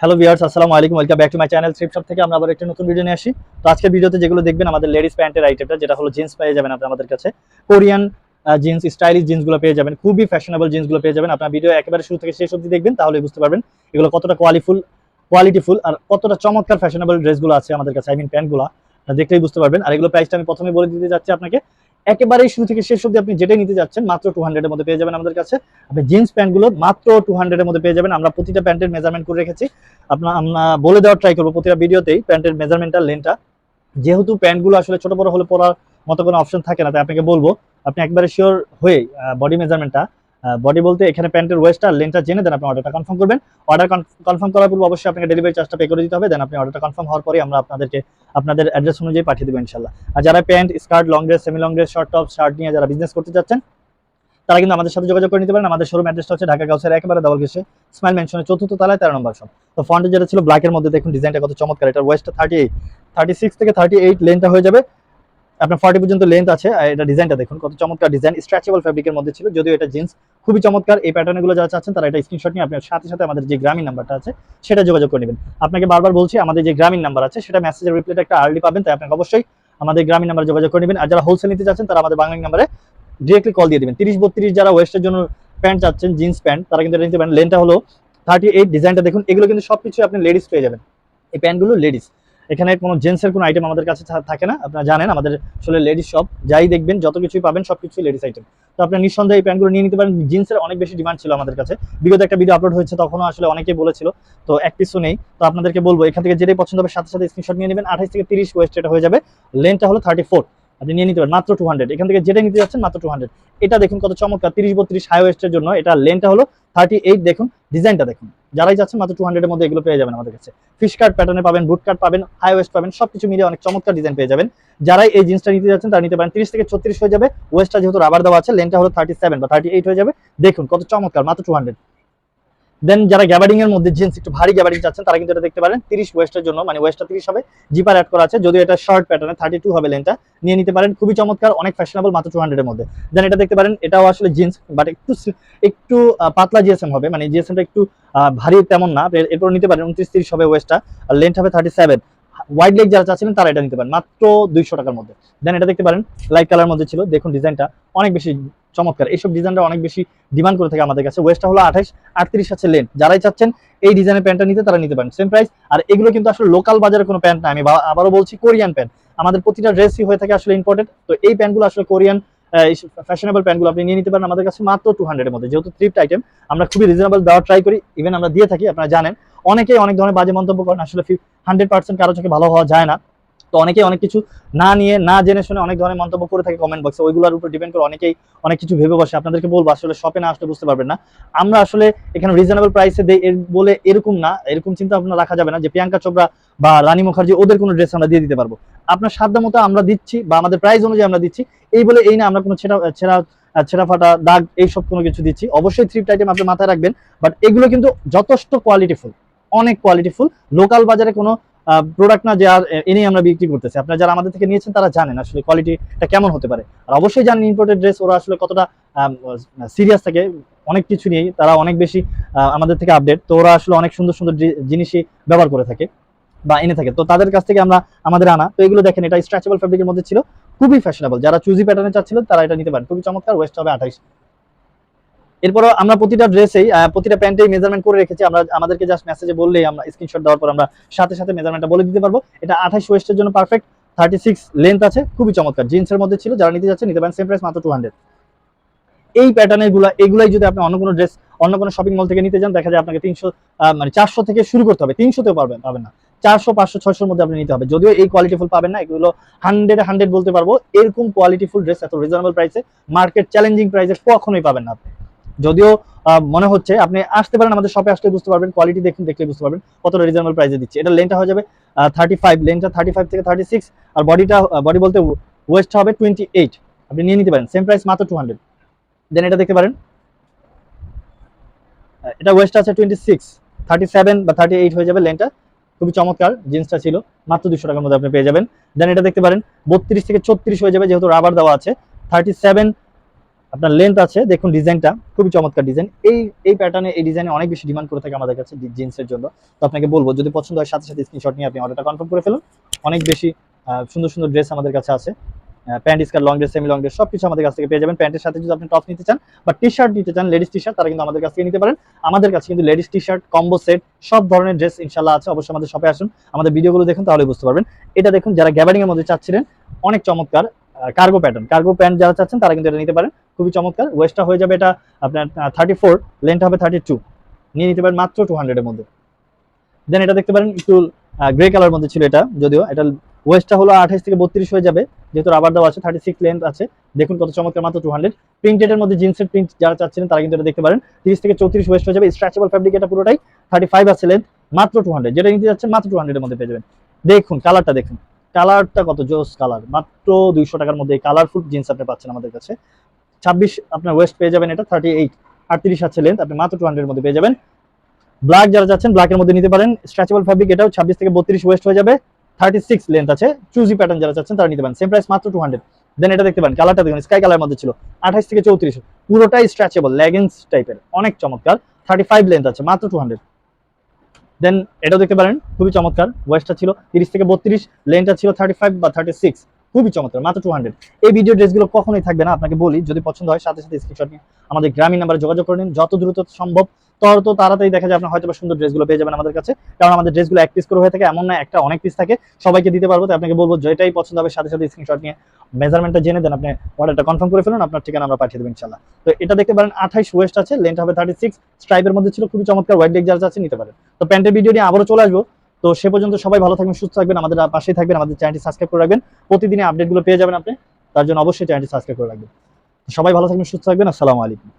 Hello viewers আসসালামু আলাইকুম welcome back to my channel thrift shop থেকে আমরা আবার একটা নতুন ভিডিও নিয়ে আসি। তো আজকের ভিডিওতে যেগুলো দেখবেন, আমাদের লেডিস প্যান্টের আইটেমটা যেটা হলো জিন্স পেয়ে যাবেন আপনারা আমাদের কাছে। কোরিয়ান জিন্স স্টাইলিশ জিন্সগুলো পেয়ে যাবেন, খুবই ফ্যাশনেবল জিন্সগুলো পেয়ে যাবেন। আপনার ভিডিও একেবারে শুরু থেকে শেষ অবধি দেখবেন, তাহলে বুঝতে পারবেন এগুলো কতটা কোয়ালিফুল কোয়ালিটিফুল আর কতটা চমৎকার ফ্যাশনেবল ড্রেসগুলো আছে আমাদের কাছে আই মিন প্যান্টগুলো দেখলেই বুঝতে পারবেন। আর এগুলো প্রাইসটা আমি প্রথমে বলে দিতে যাচ্ছি আপনাকে। একেবারেই শুরু থেকে শেষ অব্দি আপনি যেটাই নিতে যাচ্ছেন, মাত্র টু হান্ড্রেডের মধ্যে পেয়ে যাবেন আমাদের কাছে। আপনি জিন্স প্যান্টগুলো মাত্র টু হান্ড্রেডের মধ্যে পেয়ে যাবেন। আমরা প্রতিটা প্যান্টের মেজারমেন্ট করে রেখেছি। আপনার আমরা বলে দেওয়ার ট্রাই করব প্রতিটা ভিডিওতেই প্যান্টের মেজারমেন্টটা লেনটা যেহেতু প্যান্টগুলো আসলে ছোট বড় হলে পরার মতো কোনো অপশন থাকে না, তাই আপনাকে বলব, আপনি একবারে শিওর হয়ে বডি মেজারমেন্টটা বডি বলতে এখানে প্যান্টের ওয়েস্টটা লেনটা জেনে দেন আপনি অর্ডারটা কনফার্ম করবেন। অর্ডার কনফার্ম করার পূর্বে অবশ্যই আপনাকে ডেলিভারি চার্জটা পে করে দিতে হবে দেন আপনি অর্ডারটা কনফার্ম হওয়ার পরে আমরা আপনাদেরকে, আপনাদের অ্যাড্রেস অনুযায়ী পাঠিয়ে দেবো ইনশাল্লাহ আর যারা pant skirt long dress semi long dress short top shirt নিয়ে যারা বিজনেস করতে যাচ্ছেন তারা কিন্তু আমাদের সাথে যোগাযোগ করে নিতে পারেন। আমাদের শোরুম অ্যাড্রেসটা হচ্ছে ঢাকা গাউসের একেবারে ডাবল গেছে স্মাইল মেনশনের চতুর্থ তলায় তেরো নম্বর শপ তো ফন্টে যেটা ছিল ব্ল্যাকের মধ্যে দেখুন ডিজাইনটা কত চমৎকার। এটা ওয়েস্টটা থার্টি এইট থার্টি সিক্স থেকে থার্টি এইট লেনটা হয়ে যাবে। আপনার ফর্টি পর্যন্ত লেন্থ আছে এটা ডিজাইনটা দেখুন, কত চমৎকার ডিজাইন স্ট্রেচেবল ফ্যাব্রিকের মধ্যে ছিল, যদিও এটা জিন্স খুবই চমৎকার, এই প্যাটার্নগুলো যারা চাচ্ছেন তারা এটা স্ক্রিনশট নিয়ে আপনার সাথে সাথে আমাদের যে গ্রামীণ নাম্বারটা আছে, সেটা যোগাযোগ করে নেবেন। আপনাকে বারবার বলছি, আমাদের যে গ্রামীণ নাম্বার আছে, সেটা মেসেজের রিপ্লাইটা একটা আর্লি পাবেন, তাই আপনাকে অবশ্যই আমাদের গ্রামীণ নাম্বারে যোগাযোগ করে নেবেন। আর যারা হোলসেল নিতে চাচ্ছেন, তারা আমাদের বাংলা নাম্বারে ডিরেক্টলি কল দিয়ে দেবেন। তিরিশ বত্রিশ যারা ওয়েস্টের জন্য প্যান্ট চাচ্ছেন জিন্স প্যান্ট তারা কিন্তু নিতে পারেন। লেনটা হলো থার্টি এইট ডিজাইনটা দেখুন, এগুলো কিন্তু সব কিছু আপনি লেডিস পেয়ে যাবেন। এই প্যান্টগুলো লেডিস এখানে কোনো জেন্টসের কোনো আইটেম আমাদের কাছে থাকে না। আপনারা জানেন, আমাদের আসলে লেডিস শপ যাই দেখবেন, যত কিছুই পাবেন, সব কিছুই লেডিস আইটেম তো আপনার নিঃসন্দেহে এই প্যান্টগুলো নিয়ে নিতে পারেন। জিন্সের অনেক বেশি ডিমান্ড ছিল আমাদের কাছে। বিগত একটা ভিডিও আপলোড হয়েছে, তখনও আসলে অনেকেই বলেছিল, তো এক পিসও নেই। তো আপনাদেরকে বলব, এখান থেকে যেটাই পছন্দ হবে, সাথে সাথে স্ক্রিনশট নিয়ে নেবেন। আঠাইশ থেকে তিরিশ ওয়েস্ট এটা হয়ে যাবে। লেনটা হলো থার্টি ফোর আপনি নিয়ে নিতে পারেন। মাত্র টু হান্ড্রেড এখান থেকে যেটা নিতে যাচ্ছেন, মাত্র টু হান্ড্রেড এটা দেখুন কত চমৎকার, তিরিশ বত্রিশ হাই ওয়েস্টের জন্য। এটা লেনটা হলো থার্টি এইট দেখুন ডিজাইনটা দেখুন। যারাই যাচ্ছেন, মাত্র টু হান্ড্রেডের মধ্যে এগুলো পেয়ে যাবেন আমাদের কাছে। ফিশ কার্ড প্যাটার্নে পাবেন বুট কার্ড পাবেন হাই ওয়েস্ট পাবেন, সবকিছু মিলিয়ে অনেক চমৎকার ডিজাইন পেয়ে যাবেন। যারাই এই জিনিসটা নিতে যাচ্ছেন, তারা নিতে পারেন। তিরিশ থেকে ছত্রিশ হয়ে যাবে। ওয়েস্টটা যেহেতু রাবার দেওয়া আছে লেনটা হলো থার্টি সেভেন বা থার্টি এইট হয়ে যাবে। দেখুন কত চমৎকার, মাত্র টু হান্ড্রেড দেন যারা গ্যাবারিং এর মধ্যে জিন্স একটু ভারী গ্যাবারিং চাচ্ছেন, তারা কিন্তু এটা দেখতে পারেন। তিরিশ ওয়েস্টের জন্য মানে ওয়েস্টটা তিরিশ হবে জিপার অ্যাড করা আছে, যদিও এটা শর্ট প্যাটার্নে থার্টি টু হবে লেনটা নিয়ে নিতে পারেন, খুবই চমৎকার, অনেক ফ্যাশনেবল মাত্র টু হান্ড্রেডের মধ্যে। দেন এটা দেখতে পারেন, এটাও আসলে জিন্স বাট একটু একটু পাতলা জিএসএম হবে মানে জিএসএমটা একটু ভারী তেমন না। এরপর নিতে পারেন, উনত্রিশ তিরিশ হবে ওয়েস্টটা আর লেন্থ হবে থার্টি সেভেন ওয়াইড লেগ যারা চাচ্ছিলেন, তারা এটা নিতে পারেন, মাত্র দুইশো টাকার মধ্যে। দেন এটা দেখতে পারেন লাইট কালার মধ্যে ছিল, দেখুন ডিজাইনটা অনেক বেশি চমৎকার। এইসব ডিজাইনটা অনেক বেশি ডিমান্ড করে থাকে আমাদের কাছে। ওয়েস্টটা হলো আঠাশ, আটত্রিশ আছে লেন্থ যারাই চাচ্ছেন, এই ডিজাইনের প্যান্টটা নিতে, তারা নিতে পারেন। সেম প্রাইস আর এগুলো কিন্তু আসলে লোকাল বাজারে কোনো প্যান্ট না। আমি আবারও বলছি কোরিয়ান প্যান্ট আমাদের প্রতিটা ড্রেসই হয়ে থাকে আসলে ইম্পর্টেন্ট তো এই প্যান্টগুলো আসলে কোরিয়ান ফ্যাশনেবল প্যান্টগুলো আপনি নিয়ে নিতে পারেন আমাদের কাছে মাত্র টু হান্ড্রেডের মধ্যে। যেহেতু থ্রিফট আইটেম আমরা খুবই রিজনেবল দেওয়ার ট্রাই করি। ইভেন আমরা দিয়ে থাকি, আপনারা জানেন। অনেকেই অনেক ধরনের বাজে মন্তব্য করেন। আসলে হান্ড্রেড পার্সেন্ট কারও চোখে ভালো হওয়া যায় না। তো অনেকেই অনেক কিছু না নিয়ে, না জেনে শুনে অনেক ধরনের মন্তব্য করে থাকে কমেন্ট বক্সে ওইগুলোর উপর ডিপেন্ড করে অনেকেই অনেক কিছু ভেবে বসে। আপনাদেরকে বলব, আসলে শপে না আসলে বুঝতে পারবেন না। আমরা আসলে এখানে রিজনেবল প্রাইসে দেই বলে এরকম না। এরকম চিন্তা ভাবনা রাখা যাবে না যে প্রিয়াঙ্কা চোপড়া বা রানী মুখার্জি ওদের কোনো ড্রেস আমরা দিয়ে দিতে পারব। আপনার সাধ্য মতো আমরা দিচ্ছি বা আমাদের প্রাইস অনুযায়ী আমরা দিচ্ছি। এই বলে এই না, আমরা কোনো ছেঁড়া ছেঁড়া ছেঁড়া ফাটা, দাগ, এইসব কোনো কিছু দিচ্ছি। অবশ্যই থ্রিফট আইটেম আপনি মাথায় রাখবেন। বাট এগুলো কিন্তু যথেষ্ট কোয়ালিটিফুল অনেক কোয়ালিটিফুল লোকাল বাজারে কোনো প্রোডাক্ট না যে এনেই আমরা বিক্রি করতেছি। আপনারা যারা আমাদের থেকে নিয়েছেন, তারা জানেন আসলে কোয়ালিটিটা কেমন হতে পারে। আর অবশ্যই জানেন ইম্পোর্টেড ড্রেস ওরা আসলে কতটা সিরিয়াস থাকে, অনেক কিছু নিয়েই, তারা অনেক বেশি আমাদের থেকে আপডেট তো ওরা আসলে অনেক সুন্দর সুন্দর জিনিসই ব্যবহার করে থাকে বা এনে থাকে। তো তাদের কাছ থেকে আমরা, আমাদের আনা। তো এগুলো দেখেন, এটা স্ট্রেচেবল ফ্যাব্রিকের মধ্যে ছিল। খুবই ফ্যাশনেবল যারা চুজি প্যাটার্নে চাচ্ছিলেন তারা এটা নিতে পারেন। খুবই চমৎকার ওয়েস্ট হবে আঠাইশ। এরপরও আমরা প্রতিটা ড্রেসেই প্রতিটা প্যান্টেই মেজারমেন্ট করে রেখেছি। আমরা, আমাদেরকে জাস্ট মেসেজে বললেই আমরা স্ক্রিনশট দেওয়ার পর আমরা সাথে সাথে মেজারমেন্টটা বলে দিতে পারব। এটা আঠাশ ওয়েস্টের জন্য পারফেক্ট থার্টি সিক্স লেন্থ আছে। খুবই চমৎকার। জিন্সের মধ্যে ছিল, যারা নিতে যাচ্ছে নিতে পারেন। সেম প্রাইস মাত্র টু হান্ড্রেড এই প্যাটার্নেরগুলা এগুলাই যদি আপনি অন্য কোনো ড্রেস অন্য কোনো শপিং মল থেকে নিতে যান, দেখা যায় আপনাকে তিনশো মানে চারশো থেকে শুরু করতে হবে। তিনশোতেও পারবেন, পাবেন না। চারশো, পাঁচশো, ছয়শোর মধ্যে আপনি নিতে হবে। যদিও এই কোয়ালিটিফুল পাবেন না, এগুলো হান্ড্রেড হান্ড্রেড বলতে পারব। এরকম কোয়ালিটিফুল ড্রেস এত রিজনেবল প্রাইসে মার্কেট চ্যালেঞ্জিং প্রাইসে কখনোই পাবেন না আপনি। যদিও মনে হচ্ছে আপনি আসতে পারেন আমাদের শপে আসলে বুঝতে পারবেন কোয়ালিটি দেখুন দেখলে বুঝতে পারবেন কতটা রিজনেবল প্রাইসে দিচ্ছে। এটা লেনটা হয়ে যাবে থার্টি ফাইভ লেনটা থার্টি ফাইভ থেকে থার্টি সিক্স আর বডিটা বডি বলতে ওয়েস্ট হবে টোয়েন্টি এইট আপনি নিয়ে নিতে পারেন সেম প্রাইস মাত্র টু হান্ড্রেড দেন এটা দেখতে পারেন এটা ওয়েস্ট আছে টোয়েন্টি সিক্স থার্টি সেভেন বা থার্টি এইট হয়ে যাবে লেনটা খুবই চমৎকার জিন্সটা ছিল, মাত্র দুশো টাকার মধ্যে আপনি পেয়ে যাবেন। দেন এটা দেখতে পারেন, বত্রিশ থেকে ছত্রিশ হয়ে যাবে, যেহেতু রাবার দেওয়া আছে থার্টি সেভেন আপনার লেন্থ আছে, দেখুন ডিজাইনটা খুবই চমৎকার ডিজাইন এই এই প্যাটার্নে এই ডিজাইনে অনেক বেশি ডিমান্ড করে থাকে আমাদের কাছে জিন্সের জন্য। তো আপনাকে বলব, যদি পছন্দ হয়, সাথে সাথে স্ক্রিনশট নিয়ে আপনি অর্ডারটা কনফার্ম করে ফেলুন। অনেক বেশি সুন্দর সুন্দর ড্রেস আমাদের কাছে আছে। Pant skirt long dress semi long dress সব কিছু আমাদের কাছ থেকে পেয়ে যাবেন। প্যান্টের সাথে যদি আপনি টপ নিতে চান, বা টি শার্ট নিতে চান লেডিস টি শার্ট তারা কিন্তু আমাদের কাছ থেকে নিতে পারেন। আমাদের কাছে কিন্তু ladies T shirt combo set সব ধরনের ড্রেস ইনশাল্লাহ আছে। অবশ্যই আমাদের শপে আসুন। আমাদের ভিডিওগুলো দেখুন, তাহলে বুঝতে পারবেন। এটা দেখুন, যারা গ্যাবারিং এর মধ্যে চাচ্ছিলেন, অনেক চমৎকার। কার্গো প্যাটার্ন কার্গো প্যান্ট যারা চাচ্ছেন, তারা কিন্তু এটা নিতে পারেন। খুবই চমৎকার। ওয়েস্টটা হয়ে যাবে এটা আপনার থার্টি ফোর লেন্থ হবে থার্টি টু নিয়ে নিতে পারেন মাত্র টু হান্ড্রেডের মধ্যে। দেন এটা দেখতে পারেন, একটু গ্রে কালার মধ্যে ছিল এটা, যদিও। এটা ওয়েস্টটা হলো আঠাশ থেকে বত্রিশ হয়ে যাবে। যেহেতু রাবার দেওয়া আছে থার্টি সিক্স লেন্থ আছে। দেখুন কত চমৎকার, মাত্র টু হান্ড্রেড প্রিন্টেড এর মধ্যে জিন্সের প্রিন্ট যারা চাচ্ছিলেন তারা কিন্তু এটা দেখতে পারেন। তিরিশ থেকে চৌত্রিশ ওয়েস্ট হয়ে যাবে। স্ট্রেচেবল ফ্যাব্রিক এটা পুরোটাই। থার্টি ফাইভ আছে লেন্থ মাত্র টু হান্ড্রেড যেটা নিতে যাচ্ছেন মাত্র টু হান্ড্রেডের মধ্যে পেয়ে যাবেন। দেখুন কালারটা দেখুন। কালারটা কত? জোস কালার। মাত্র দুইশো টাকার মধ্যে কালারফুল জিন্স আপনি পাচ্ছেন আমাদের কাছে। ছাব্বিশ আপনার ওয়েস্ট পেয়ে যাবেন এটা থার্টি এইট আটত্রিশ আছে লেন্থ আপনি মাত্র টু হান্ড্রেড মধ্যে পেয়ে যাবেন। ব্ল্যাক যারা চাচ্ছেন ব্ল্যাকের মধ্যে নিতে পারেন। স্ট্রেচেবল ফ্যাব্রিক এটাও ছাব্বিশ থেকে বত্রিশ ওয়েস্ট হয়ে যাবে। থার্টি সিক্স লেন্থ আছে। চুজি প্যাটার্ন যারা চাচ্ছেন, তারা নিতে পারেন। সেম প্রাইস মাত্র টু হান্ড্রেড দেন এটা দেখতে পারেন কালারটা দেখুন স্কাই কালার মধ্যে ছিল। আঠাশ থেকে চৌত্রিশ। পুরোটাই স্ট্রেচেবল লেগিংস টাইপের অনেক চমৎকার। থার্টি ফাইভ লেন্থ আছে, মাত্র টু হান্ড্রেড দেন এটাও দেখতে পারেন, খুবই চমৎকার। ওয়েস্টটা ছিল তিরিশ থেকে বত্রিশ লেনটা ছিল থার্টি ফাইভ বা থার্টি সিক্স খুবই চমৎকার, মাত্র টু হান্ড্রেড এই ভিডিও ড্রেসগুলো কখনোই থাকবে না, আপনাকে বলি, যদি পছন্দ হয়, সাথে সাথে স্ক্রিনশট নিয়ে আমাদের গ্রামীণ নাম্বারে যোগাযোগ করে নিন। যত দ্রুত সম্ভব তত তাড়াতাড়ি দেখা যায় আপনার হয়তো সুন্দর ড্রেসগুলো পেয়ে যাবেন আমাদের কাছে। কারণ আমাদের ড্রেসগুলো এক পিস করে হয়ে থাকে, এমন না, একটা অনেক পিস থাকে। সবাইকে দিতে পারব তো আপনাকে বলব, যেটাই পছন্দ হবে সাথে সাথে স্ক্রিনশট নিয়ে মেজারমেন্টটা জেনে দেন, আপনি অর্ডারটা কনফার্ম করে ফেলুন, আপনার ঠিকানা আমরা পাঠিয়ে দেবেন ইনশাল্লাহ তো এটা দেখতে পারেন, আঠাইশ ওয়েস্ট আছে লেন্থ হবে থার্টি সিক্স স্ট্রাইপের মধ্যে ছিল খুবই চমৎকার হোয়াইট লেগ যারা আছে নিতে পারেন। তো প্যান্টের ভিডিও নিয়ে আবারও চলে আসব। তো সে পর্যন্ত সবাই ভালো থাকবেন, সুস্থ থাকবেন, আমাদের পাশেই থাকবেন, আমাদের চ্যানেলটি সাবস্ক্রাইব করে রাখবেন। প্রতিদিনই আপডেটগুলো পেয়ে যাবেন আপনি, তার জন্য অবশ্যই চ্যানেলটি সাবস্ক্রাইব করে রাখবেন। সবাই ভালো থাকবেন, সুস্থ থাকবেন, আসসালামু আলাইকুম।